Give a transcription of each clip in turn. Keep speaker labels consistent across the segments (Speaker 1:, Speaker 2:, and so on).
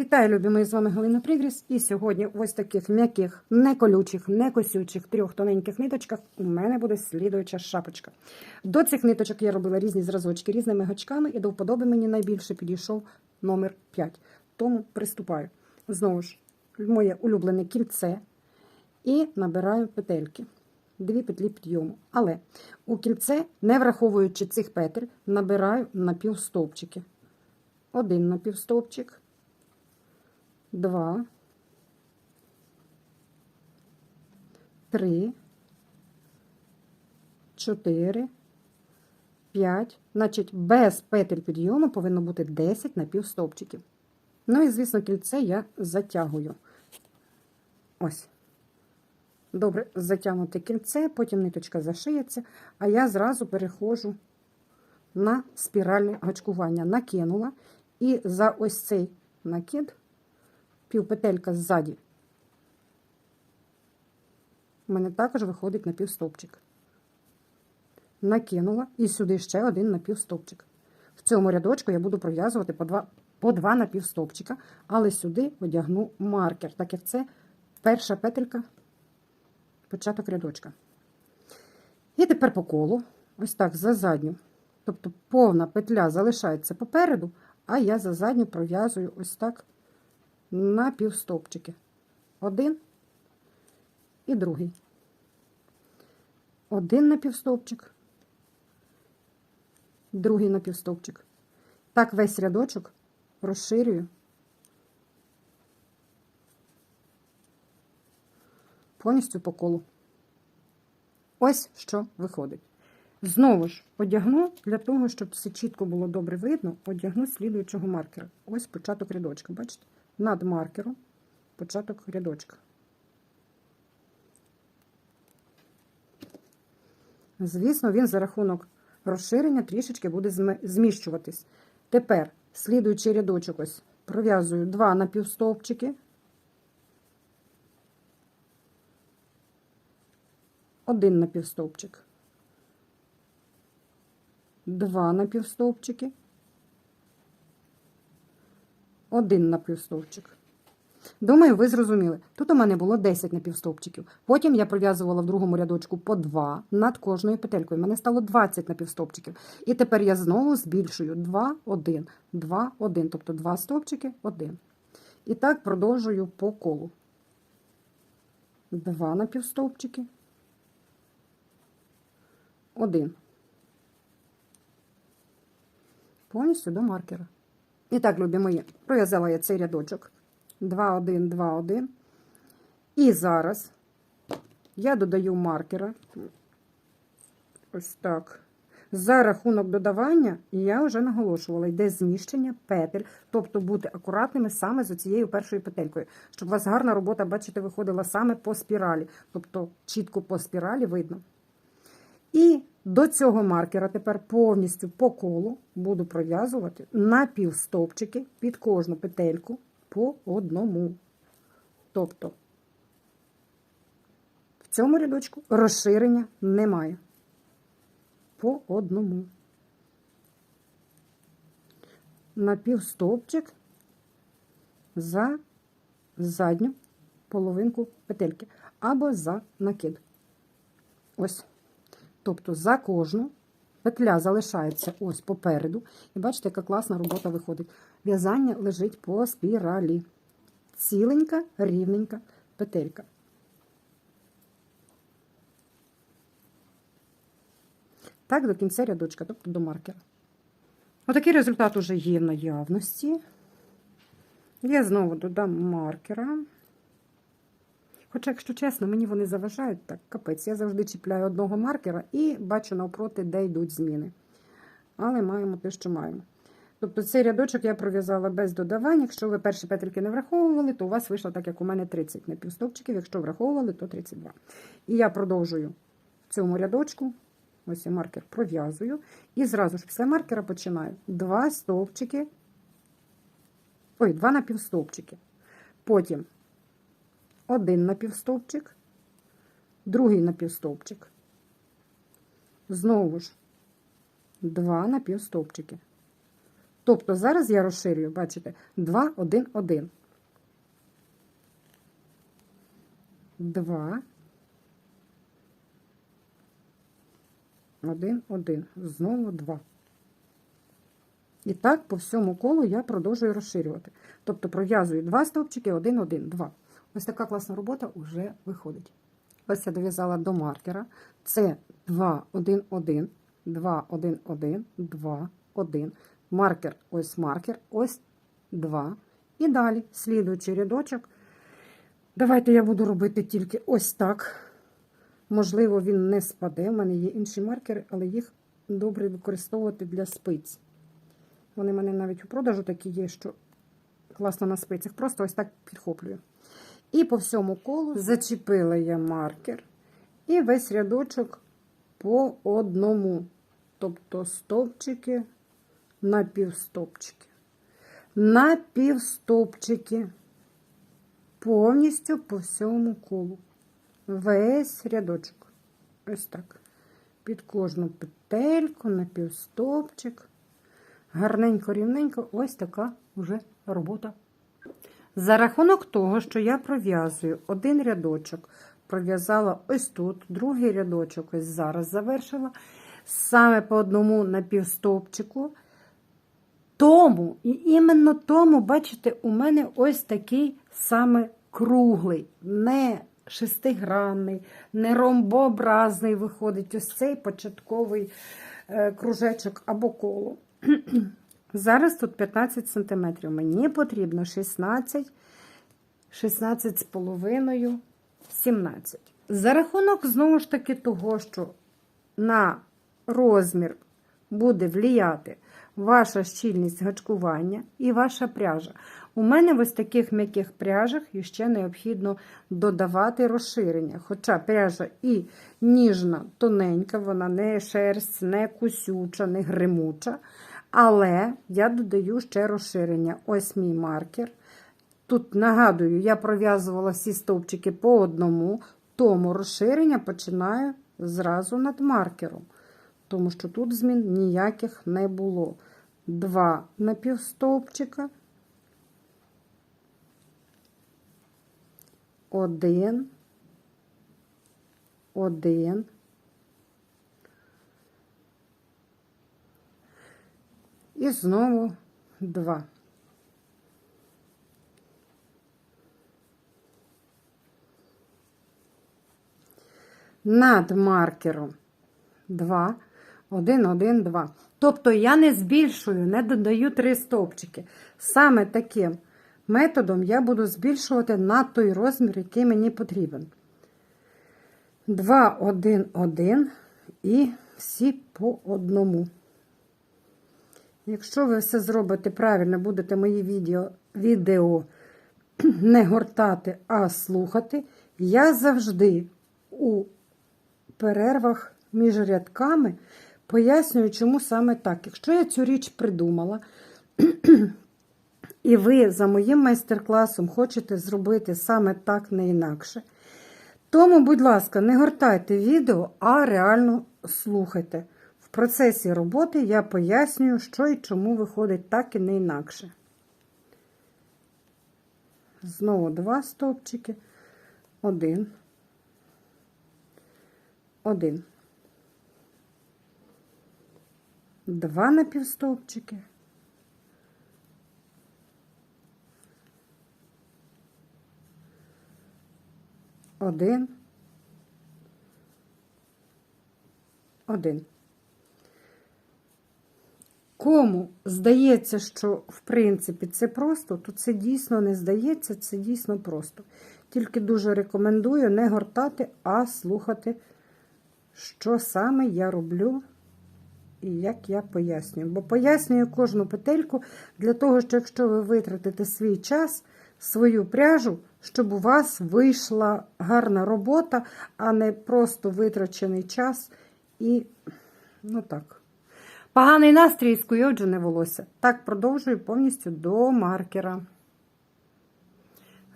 Speaker 1: Вітаю, любі мої, з вами Галина Пригріс. І сьогодні ось таких м'яких, неколючих, некосючих трьох тоненьких ниточках у мене буде слідуюча шапочка. До цих ниточок я робила різні зразочки різними гачками, і до вподоби мені найбільше підійшов номер 5. Тому приступаю. Знову ж, моє улюблене кільце і набираю петельки. Дві петлі підйому. Але у кільце, не враховуючи цих петель, набираю напівстовпчики. Один напівстовпчик два, 3, 4, 5. Значить, без петель підйому повинно бути 10 напівстовпчиків. Ну і, звісно, кільце я затягую. Ось. Добре, затягнути кільце, потім ниточка зашиється, а я зразу перехожу на спіральне гачкування. Накинула, і за ось цей накид півпетелька ззаді. У мене також виходить напівстопчик. Накинула і сюди ще один напівстовпчик. В цьому рядочку я буду пров'язувати по два по два напівстовпчика, але сюди одягну маркер, так як це перша петелька, початок рядочка. І тепер по колу, ось так за задню. Тобто повна петля залишається попереду, а я за задню пров'язую ось так на півстопчики. Один і другий. Один на півстовпчик, другий на півстовпчик. Так весь рядочок розширюю. Повністю по колу. Ось що виходить. Знову ж одягну для того, щоб все чітко було добре видно, одягну слідуючого маркера. Ось початок рядочка, бачите? над маркером початок рядочка. Звісно, він за рахунок розширення трішечки буде зміщуватись. Тепер, слідуючий рядочок, ось пров'язую два напівстовпчики, один напівстовпчик, два напівстовпчики. Один напівстовпчик. Думаю, ви зрозуміли. Тут у мене було 10 напівстовпчиків. Потім я пров'язувала в другому рядочку по 2 над кожною петелькою. У мене стало 20 напівстовпчиків. І тепер я знову збільшую 2, 1, 2, 1. Тобто 2 стовпчики, 1. І так продовжую по колу. 2 напівстовпчики. 1. Повністю до маркера. І так, любі мої, пров'язала я цей рядочок 2, 1, 2, 1. І зараз я додаю маркера. Ось так. За рахунок додавання, я вже наголошувала, йде зміщення петель, тобто бути акуратними саме з оцією першою петелькою, щоб у вас гарна робота, бачите, виходила саме по спіралі. Тобто, чітко по спіралі видно. І до цього маркера тепер повністю по колу буду пров'язувати на пів під кожну петельку по одному. Тобто в цьому рядочку розширення немає. По одному. На пів за задню половинку петельки або за накид. Ось. Тобто за кожну петля залишається ось попереду. І бачите, яка класна робота виходить. В'язання лежить по спіралі. Ціленька, рівненька петелька. Так, до кінця рядочка, тобто до маркера. Отакий результат уже є в наявності. Я знову додам маркера. Хоча, якщо чесно, мені вони заважають так, капець. Я завжди чіпляю одного маркера і бачу навпроти, де йдуть зміни. Але маємо те, що маємо. Тобто цей рядочок я пров'язала без додавань. Якщо ви перші петельки не враховували, то у вас вийшло так, як у мене 30 напівстопчиків, якщо враховували, то 32. І я продовжую в цьому рядочку. Ось я маркер пров'язую. І зразу ж після маркера починаю два стовпчики, ой, два напівстовпчики. Потім один напівстовпчик, другий напівстовпчик. Знову ж два напівстовпчики. Тобто зараз я розширюю, бачите, 2, 1, 1. 2, 1, 1. Знову 2. І так, по всьому колу я продовжую розширювати. Тобто пров'язую 2 стовпчики, 1, 1, 2. Ось така класна робота вже виходить. Ось я дов'язала до маркера. Це 2, 1, 1, 2, 1, 1, 2, 1. Маркер, ось маркер, ось 2. І далі слідуючий рядочок. Давайте я буду робити тільки ось так. Можливо, він не спаде. У мене є інші маркери, але їх добре використовувати для спиць. Вони в мене навіть у продажу такі є, що класно на спицях. Просто ось так підхоплюю. І по всьому колу зачепила я маркер і весь рядочок по одному. Тобто стопчики на півстопчики. На півстовпчики. Повністю по всьому колу. Весь рядочок. Ось так. Під кожну петельку, на півстопчик, Гарненько-рівненько, ось така вже робота за рахунок того, що я пров'язую один рядочок, пров'язала ось тут, другий рядочок, ось зараз завершила, саме по одному напівстопчику. Тому, і іменно тому, бачите, у мене ось такий саме круглий, не шестигранний, не ромбообразний виходить ось цей початковий е, кружечок або коло. Зараз тут 15 см. Мені потрібно 16, 16,5 17. За рахунок, знову ж таки, того, що на розмір буде вліяти ваша щільність гачкування і ваша пряжа. У мене в ось таких м'яких пряжах ще необхідно додавати розширення. Хоча пряжа і ніжна, тоненька, вона не шерсть, не кусюча, не гримуча. Але я додаю ще розширення. Ось мій маркер. Тут, нагадую, я пров'язувала всі стовпчики по одному, тому розширення починаю зразу над маркером, тому що тут змін ніяких не було. Два напівстовпчика. Один. Один. і знову два. Над маркером 2, 1, 1, 2. Тобто я не збільшую, не додаю три стовпчики. Саме таким методом я буду збільшувати на той розмір, який мені потрібен. 2, 1, 1 і всі по одному. Якщо ви все зробите правильно, будете мої відео, відео не гортати, а слухати, я завжди у перервах між рядками пояснюю, чому саме так. Якщо я цю річ придумала, і ви за моїм майстер-класом хочете зробити саме так, не інакше. Тому, будь ласка, не гортайте відео, а реально слухайте процесі роботи я пояснюю, що і чому виходить так і не інакше. Знову два стовпчики, один, один. Два напівстовпчики. Один. Один. Кому здається, що, в принципі, це просто, то це дійсно не здається, це дійсно просто. Тільки дуже рекомендую не гортати, а слухати, що саме я роблю і як я пояснюю. Бо пояснюю кожну петельку для того, що якщо ви витратите свій час, свою пряжу, щоб у вас вийшла гарна робота, а не просто витрачений час і, ну так. Поганий настрій скуйоджене волосся. Так, продовжую повністю до маркера.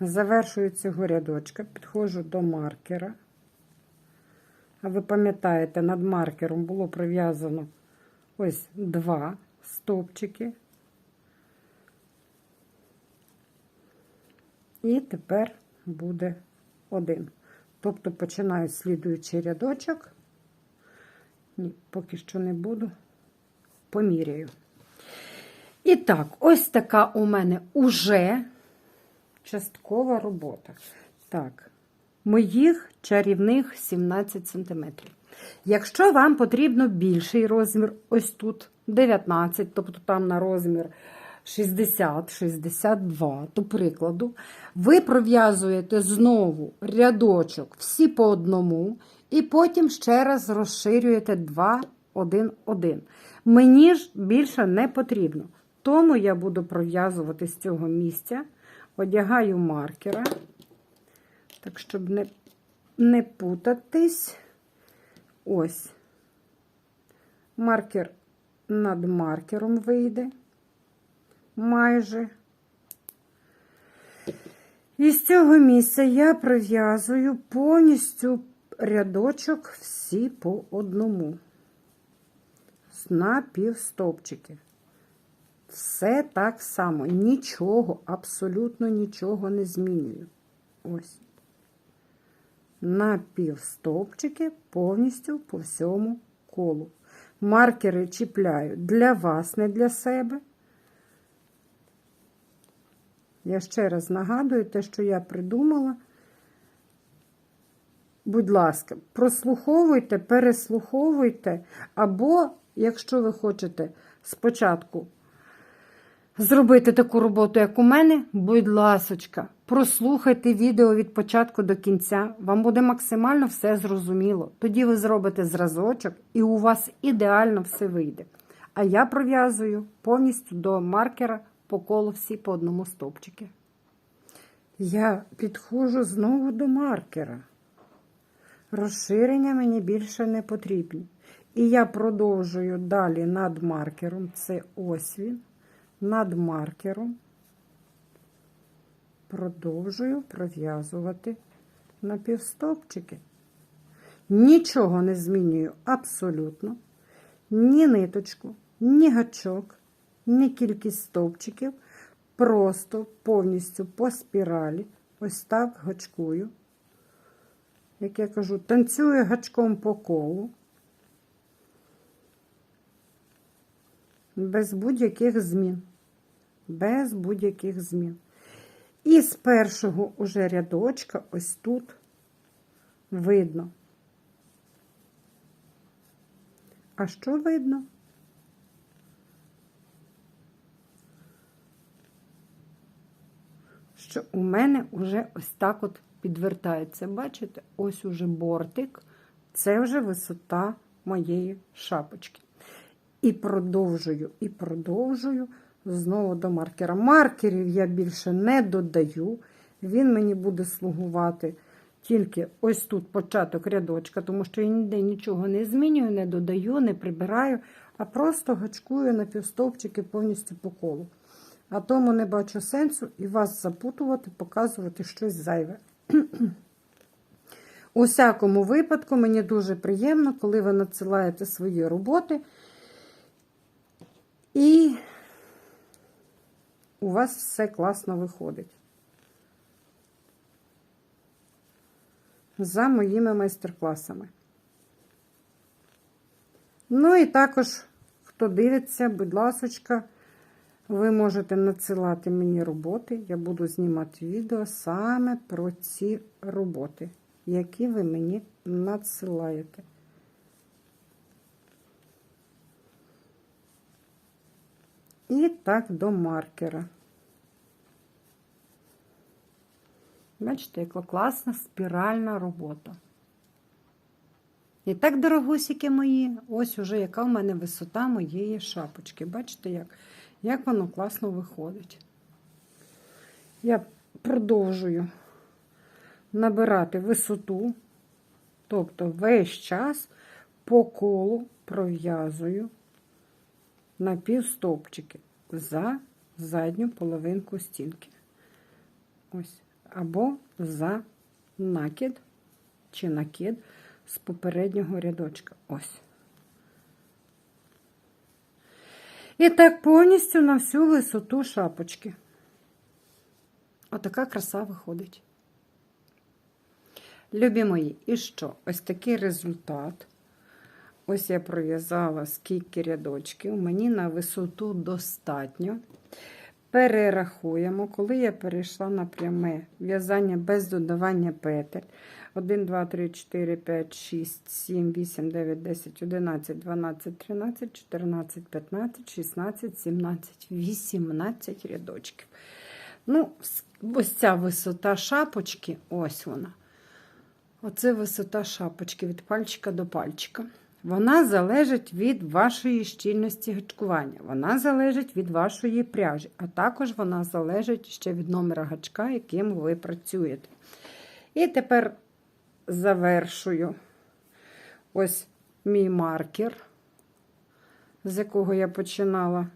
Speaker 1: Завершую цього рядочка, підходжу до маркера. А ви пам'ятаєте, над маркером було прив'язано ось два стовпчики. І тепер буде один. Тобто починаю слідуючий рядочок. Ні, поки що не буду поміряю. І так, ось така у мене уже часткова робота. Так, моїх чарівних 17 см. Якщо вам потрібно більший розмір, ось тут 19, тобто там на розмір 60-62, до прикладу, ви пров'язуєте знову рядочок всі по одному, і потім ще раз розширюєте два один один. Мені ж більше не потрібно. Тому я буду пров'язувати з цього місця, одягаю маркера, так, щоб не не путатись. Ось. Маркер над маркером вийде майже. І з цього місця я пров'язую повністю рядочок всі по одному нас на півстовпчики. Все так само. Нічого, абсолютно нічого не змінюю. Ось. На півстовпчики повністю по всьому колу. Маркери чіпляю для вас, не для себе. Я ще раз нагадую те, що я придумала. Будь ласка, прослуховуйте, переслуховуйте, або Якщо ви хочете спочатку зробити таку роботу, як у мене, будь ласочка, прослухайте відео від початку до кінця, вам буде максимально все зрозуміло. Тоді ви зробите зразочок, і у вас ідеально все вийде. А я пров'язую повністю до маркера по колу всі по одному стопчики. Я підходжу знову до маркера. Розширення мені більше не потрібні. І я продовжую далі над маркером, це ось він, над маркером продовжую пров'язувати напівстопчики. Нічого не змінюю абсолютно. Ні ниточку, ні гачок, ні кількість стовпчиків. Просто повністю по спіралі, ось так гачкую. Як я кажу, танцюю гачком по колу. без будь-яких змін. Без будь-яких змін. І з першого уже рядочка ось тут видно. А що видно? Що у мене вже ось так от підвертається. Бачите? Ось уже бортик, це вже висота моєї шапочки. І продовжую, і продовжую знову до маркера. Маркерів я більше не додаю. Він мені буде слугувати тільки ось тут початок рядочка, тому що я ніде нічого не змінюю, не додаю, не прибираю, а просто гачкую на півстовпчики повністю по колу. А тому не бачу сенсу і вас запутувати, показувати щось зайве. У всякому випадку, мені дуже приємно, коли ви надсилаєте свої роботи. І у вас все класно виходить. За моїми майстер-класами. Ну, і також, хто дивиться, будь ласочка, ви можете надсилати мені роботи. Я буду знімати відео саме про ці роботи, які ви мені надсилаєте. і так до маркера. Бачите, яка класна спіральна робота. І так, дорогусіки мої, ось уже яка в мене висота моєї шапочки. Бачите, як як воно класно виходить. Я продовжую набирати висоту, тобто весь час по колу пров'язую на пів стовпчики за задню половинку стінки. Ось, або за накид чи накид з попереднього рядочка. Ось. І так повністю на всю висоту шапочки. Отака краса виходить. Любі мої, і що? Ось такий результат. Ось я пров'язала скільки рядочків, мені на висоту достатньо. Перерахуємо, коли я перейшла на пряме в'язання без додавання петель. 1, 2, 3, 4, 5, 6, 7, 8, 9, 10, 11, 12, 13, 14, 15, 16, 17, 18 рядочків. Ну, ось ця висота шапочки, ось вона. Оце висота шапочки від пальчика до пальчика. Вона залежить від вашої щільності гачкування, вона залежить від вашої пряжі, а також вона залежить ще від номера гачка, яким ви працюєте. І тепер завершую ось мій маркер, з якого я починала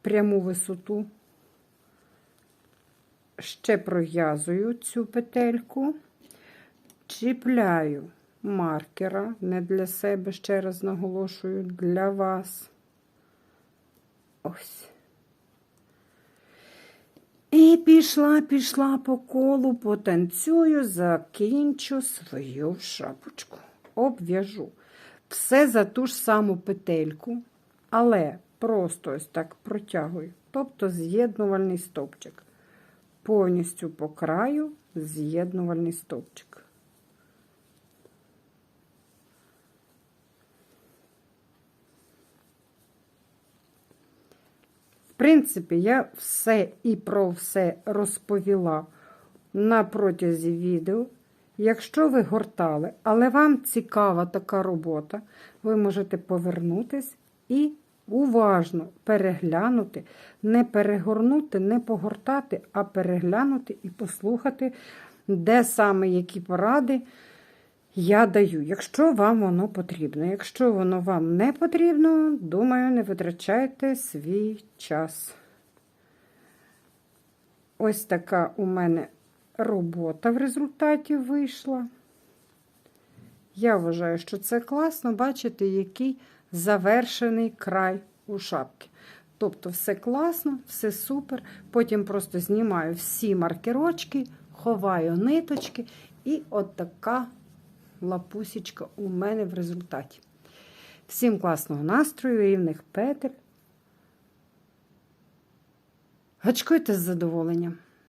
Speaker 1: пряму висоту, ще пров'язую цю петельку, чіпляю маркера, не для себе, ще раз наголошую, для вас. Ось. І пішла, пішла по колу, потанцюю, закінчу свою шапочку. Обв'яжу. Все за ту ж саму петельку, але просто ось так протягую. Тобто з'єднувальний стовпчик. Повністю по краю з'єднувальний стовпчик. принципі, я все і про все розповіла на протязі відео. Якщо ви гортали, але вам цікава така робота, ви можете повернутись і уважно переглянути, не перегорнути, не погортати, а переглянути і послухати, де саме які поради я даю, якщо вам воно потрібно. Якщо воно вам не потрібно, думаю, не витрачайте свій час. Ось така у мене робота в результаті вийшла. Я вважаю, що це класно бачите, який завершений край у шапки. Тобто, все класно, все супер. Потім просто знімаю всі маркерочки, ховаю ниточки, і от така Лапусечка у мене в результаті. Всім класного настрою, рівних петель. Гачкуйте з задоволенням.